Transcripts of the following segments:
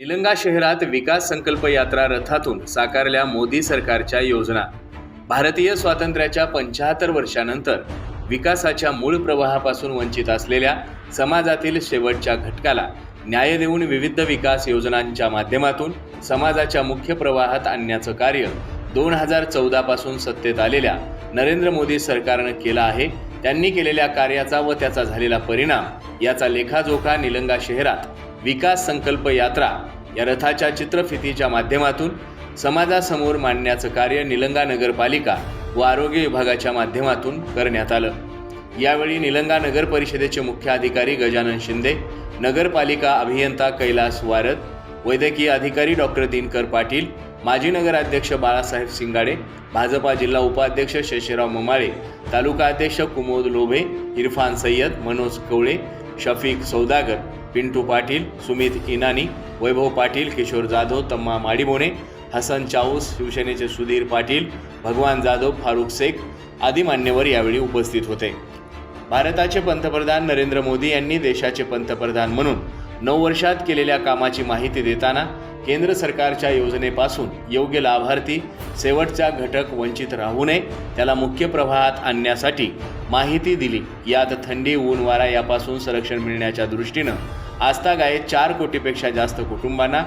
निलंगा शहरात विकास संकल्प यात्रा रथातून साकारल्या मोदी सरकारच्या योजना. भारतीय स्वातंत्र्याच्या पंचाहत्तर वर्षानंतर विकासाच्या मूळ प्रवाहापासून वंचित असलेल्या समाजातील शेवटच्या घटकाला न्याय देऊन विविध विकास योजनांच्या माध्यमातून समाजाच्या मुख्य प्रवाहात आणण्याचं कार्य दोन हजार चौदा पासून सत्तेत आलेल्या नरेंद्र मोदी सरकारनं केलं आहे. त्यांनी केलेल्या कार्याचा व त्याचा झालेला परिणाम याचा लेखाजोखा निलंगा शहरात विकास संकल्प यात्रा या रथाच्या चित्रफितीच्या माध्यमातून समाजासमोर मांडण्याचं कार्य निलंगा नगरपालिका व आरोग्य विभागाच्या माध्यमातून करण्यात आलं. यावेळी निलंगा नगर परिषदेचे मुख्य अधिकारी गजानन शिंदे नगरपालिका अभियंता कैलास वारद वैद्यकीय अधिकारी डॉक्टर दिनकर पाटील माजी नगराध्यक्ष बाळासाहेब सिंगाडे भाजपा जिल्हा उपाध्यक्ष शशीराव ममाळे तालुका अध्यक्ष कुमोद लोभे इरफान सय्यद मनोज कवळे शफीक सौदागर पिंटू पाटील सुमित इनानी वैभव पाटील किशोर जाधव तम्मा माडीबोने हसन चाऊस शिवसेनेचे सुधीर पाटील भगवान जाधव फारुख शेख आदी मान्यवर यावेळी उपस्थित होते. भारताचे पंतप्रधान नरेंद्र मोदी यांनी देशाचे पंतप्रधान म्हणून नऊ वर्षात केलेल्या कामाची माहिती देताना केंद्र सरकारच्या योजनेपासून योग्य लाभार्थी शेवटचा घटक वंचित राहू नये त्याला मुख्य प्रवाहात आणण्यासाठी माहिती दिली. यात थंडी ऊन वारा यापासून संरक्षण मिळण्याच्या दृष्टीनं आस्थागायत चार कोटीपेक्षा जास्त कुटुंबांना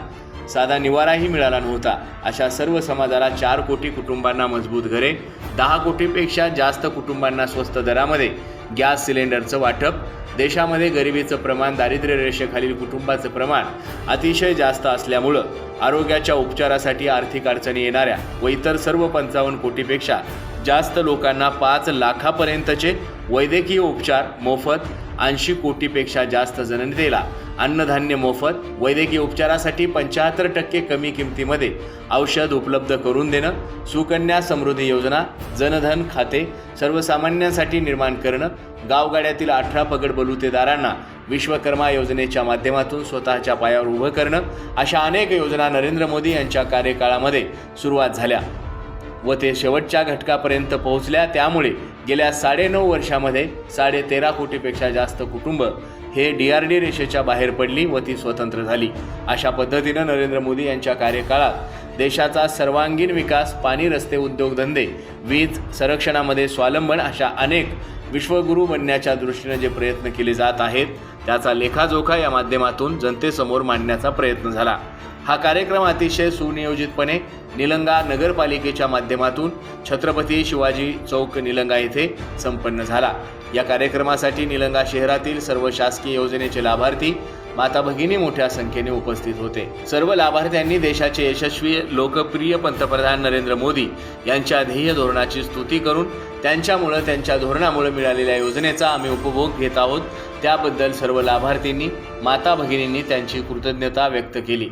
साधा निवाराही मिळाला नव्हता. अशा सर्व समाजाला चार कोटी कुटुंबांना मजबूत घरे दहा कोटीपेक्षा जास्त कुटुंबांना स्वस्त दरामध्ये गॅस सिलेंडरचं वाटप देशामध्ये गरिबीचं प्रमाण दारिद्र्य रेषेखालील कुटुंबाचं प्रमाण अतिशय जास्त असल्यामुळं आरोग्याच्या उपचारासाठी आर्थिक अडचणी येणाऱ्या व इतर सर्व पंचावन्न कोटीपेक्षा जास्त लोकांना पाच लाखापर्यंतचे वैद्यकीय उपचार मोफत ऐंशी कोटीपेक्षा जास्त जनतेला अन्नधान्य मोफत वैद्यकीय उपचारासाठी पंच्याहत्तर टक्के कमी किमतीमध्ये औषध उपलब्ध करून देणं सुकन्या समृद्धी योजना जनधन खाते सर्वसामान्यांसाठी निर्माण करणं गावगाड्यातील अठरा पगड बलुतेदारांना विश्वकर्मा योजनेच्या माध्यमातून स्वतःच्या पायावर उभं करणं अशा अनेक योजना नरेंद्र मोदी यांच्या कार्यकाळामध्ये सुरुवात झाल्या. व ते शेवटच्या घटकापर्यंत पोहोचल्या. त्यामुळे गेल्या साडेनऊ वर्षामध्ये साडे तेरा कोटीपेक्षा जास्त कुटुंब हे डी आर डी रेषेच्या बाहेर पडली व ती स्वतंत्र झाली. अशा पद्धतीनं नरेंद्र मोदी यांच्या कार्यकाळात देशाचा सर्वांगीण विकास पाणी रस्ते उद्योगधंदे वीज संरक्षणामध्ये स्वावलंबन अशा अनेक विश्वगुरू बनण्याच्या दृष्टीने जे प्रयत्न केले जात आहेत त्याचा लेखाजोखा या माध्यमातून जनतेसमोर मांडण्याचा प्रयत्न झाला. हा कार्यक्रम अतिशय सुनियोजितपणे निलंगा नगरपालिकेच्या माध्यमातून छत्रपती शिवाजी चौक निलंगा येथे संपन्न झाला. या कार्यक्रमासाठी निलंगा शहरातील सर्व शासकीय योजनेचे लाभार्थी माता भगिनी मोठ्या संख्येने उपस्थित होते. सर्व लाभार्थ्यांनी देशाचे यशस्वी लोकप्रिय पंतप्रधान नरेंद्र मोदी यांच्या ध्येय धोरणाची स्तुती करून त्यांच्यामुळं त्यांच्या धोरणामुळे मिळालेल्या योजनेचा आम्ही उपभोग घेत आहोत. त्याबद्दल सर्व लाभार्थींनी माता भगिनींनी त्यांची कृतज्ञता व्यक्त केली.